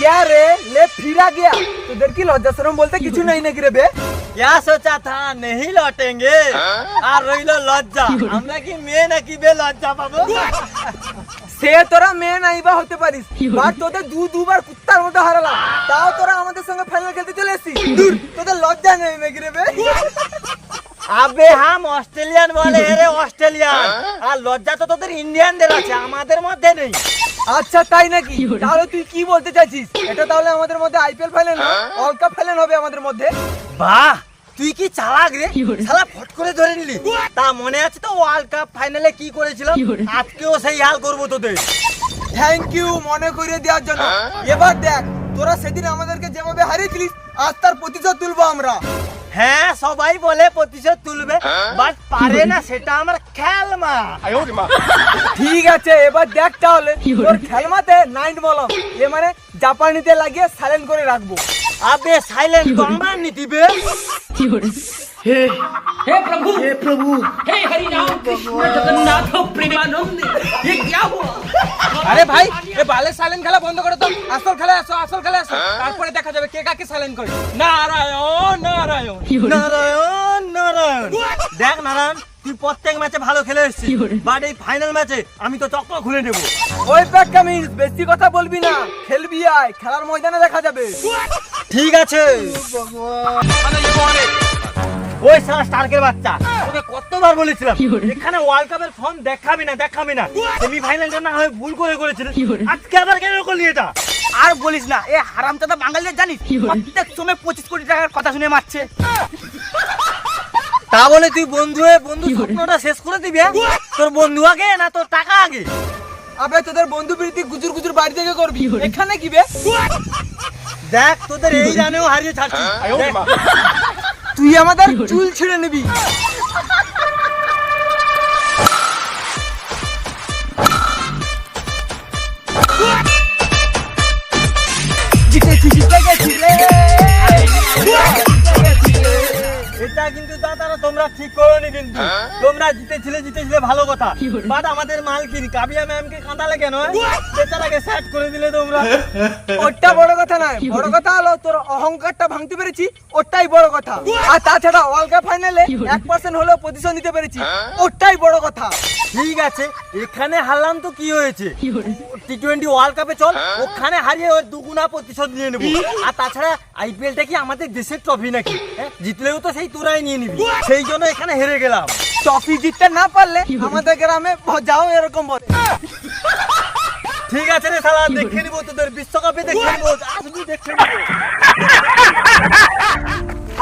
क्या रे ले फिरा गया তোদের কি লজ্জা শরম বলতে কিছু নাই নাকি রে বে क्या सोचा था नहीं लौटेंगे আর রইল লজ্জা আমরা কি মেয়ে নাকি বে লজ্জা পাবো সে তোরা মেয়ে নাই বা হতে পারিস বাট তোদের দু দুবার কুত্তার মতো হারালাম তাও তোরা আমাদের সঙ্গে ফাইনাল খেলতে চলে এসেছিস দূর তোদের লজ্জা নেই নাকি রে বে আবে হাম অস্ট্রেলিয়ান বলে হেরে অস্ট্রেলিয়ান। আর লজ্জা তো তোদের ইন্ডিয়ানদের আছে আমাদের মধ্যে নেই। আচ্ছা তাই নাকি? তাহলে তুই কি বলতে চাইছিস? এটা তাহলে আমাদের মধ্যে আইপিএল ফাইনাল না? ওয়ার্ল্ড কাপ ফাইনাল হবে আমাদের মধ্যে? বাহ তুই কি চালাক রে? শালা ফট করে ধরে নিলি। তা মনে আছে তো ওয়ার্ল্ড কাপ ফাইনালে কি করেছিলাম? আজকেও সেই হাল করব তোদের। থ্যাংক ইউ মনে করিয়ে দেওয়ার জন্য। এবার দেখ তোরা সেদিন আমাদেরকে যেভাবে হারিয়েছিলিস আজ তার প্রতিশোধ তুলবো আমরা। হ্যাঁ সবাই বলে প্রতিশোধ তুলবে বাট পারে না সেটা আমার খেলমা। ঠিক আছে এবার দেখ তাহলে তোর খেলমাতে নাইট বলো এ মানে জাপানিতে লাগিয়ে সাইলেন্ট করে রাখবো আবে সাইলেন্ট তো আমার নীতিবে हे प्रभु हे प्रभु हे हरि राम कृष्ण जगन्नाथ प्रेमानंद ये क्या हुआ আরে ভাই এ বালে সাইলেন্ট খেলা বন্ধ করে তো আসল খেলা আসো আসল খেলা আসো তারপরে দেখা যাবে কে কাকে সাইলেন্ট করে নারায়ণ নারায়ণ নারায়ণ নারায়ণ দেখ নারায়ণ তুই প্রত্যেক ম্যাচে ভালো খেলে এসেছিস। বাট এই ফাইনাল ম্যাচে আমি তো চক্র খুলে নেব। ওই প্যাক কামিজ বেশি কথা বলবি না। খেলবি আয় খেলার ময়দানে দেখা যাবে। ঠিক আছে। ওই সারা স্টার্কের বাচ্চা তোকে কতবার বলেছিলাম এখানে ওয়ার্ল্ড কাপের ফর্ম দেখাবি না দেখাবি না। সেমি ফাইনালটা না হয়ে ভুল করে করেছিলিস। আজকে আবার কেন করলি এটা? আর বলিস না এ হারামজাদা বাঙালিদের জানিস? প্রত্যেক সময় পঁচিশ কোটি টাকার কথা শুনে মারছে। তা বলে তুই বন্ধু হয়ে বন্ধু স্বপ্নটা শেষ করে দিবি হ্যাঁ? তোর বন্ধু আগে না তোর টাকা আগে? আবে তোদের বন্ধু প্রীতি গুজুর গুজুর বাড়ি থেকে করবি। এখানে কি বে? দেখ তোদের এই জানেও হারিয়ে ছাড়ছি। তুই আমাদের চুল ছিঁড়ে নিবি। জিতেছি জিতে এটা কিন্তু দাদারা তোমরা ঠিক করোনি কিন্তু। তোমরা জিতেছিলে জিতেছিলে ভালো কথা। বাট আমাদের মালকিন কাবিয়া ম্যামকে কাঁদালে কেন? হ্যাঁ? বেচারাকে সেট করে দিলে তোমরা। ওটা বড় কথা নয়। বড় কথা হলো তোর অহংকারটা ভাঙতে পেরেছি ওটাই বড় কথা। আর তাছাড়া ওয়ার্ল্ড কাপ ফাইনালে এক পার্সেন্ট হলেও পজিশন নিতে পেরেছি ওটাই বড় কথা। ঠিক আছে এখানে হারলাম তো কি হয়েছে? টি টোয়েন্টি ওয়ার্ল্ড কাপে চল ওখানে হারিয়ে দুগুণা প্রতিশোধ নিয়ে নেব। আর তাছাড়া আইপিএলটা কি আমাদের দেশের ট্রফি নাকি? হ্যাঁ? জিতলেও তো সেই তোরাই নিয়ে নিবি। সেই জন্য এখানে হেরে গেলাম। ট্রফি জিততে না পারলে আমাদের গ্রামে যাও এরকম বলে। ঠিক আছে রে সালা দেখে নিবো তোদের বিশ্বকাপে দেখে নিবো আসবি দেখে নিবো।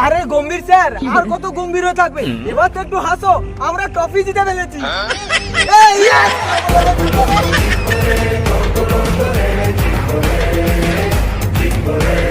আরে গম্ভীর স্যার আর কত গম্ভীর হয়ে থাকবে। এবার তো একটু হাসো আমরা ট্রফি জিতে ফেলেছি!